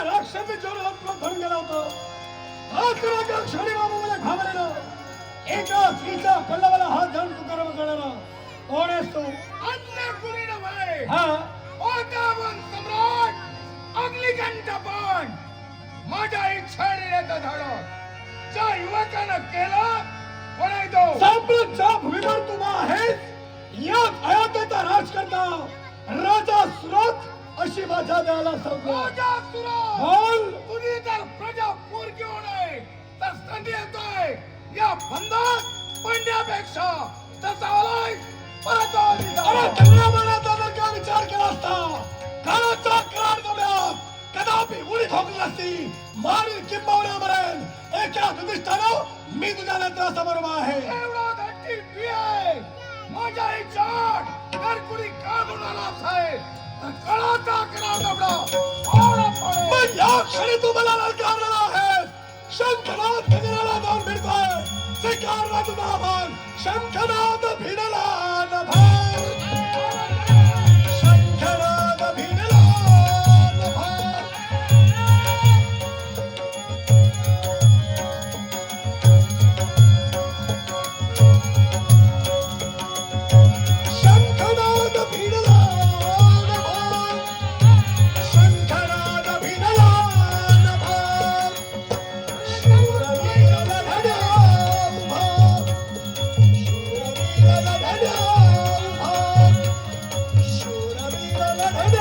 त्या राक्षसी जोरात धरून गेला होता. रात्र क्षणी बाबू घाबरलेलं. एका स्त्रीचा पल्लवाला हात धरून तू कर्म करणारा. कोण आहेस तू? अन्य कुणी नव्हे हा. ओटावन सम्राट अग्निकंठ पण माझ्या इच्छेने झालं. ज्या युवकानं केलं कोण आहे तो? साम्राज्या भूमीवर तू आहेस याच अयोध्येचा राजकर्ता राजा सुरत अशी माझ्या देहाला सांगतो. तुम्ही जर प्रजा पोरगी होणे तर संधी येतोय. या बंधात पडण्यापेक्षा तसा आलाय परत आली अरे जा. त्यांना मनाचा जर का विचार केला असता काळाचा करार कदापि उडी ठोकली नसती. मारील किंबवण्या मरेल एका दुदिष्टानं मी तुझ्या नेत्रासमोर उभा आहे. एवढा धट्टी माझ्या जर कुणी का आहे तर या क्षणी ललकारलेला आहे. शंखनाथ भिडला जाऊन भिडतोय स्वीकारला तुझा आव्हान शंखनाथ भिडला Ömer, Ömer.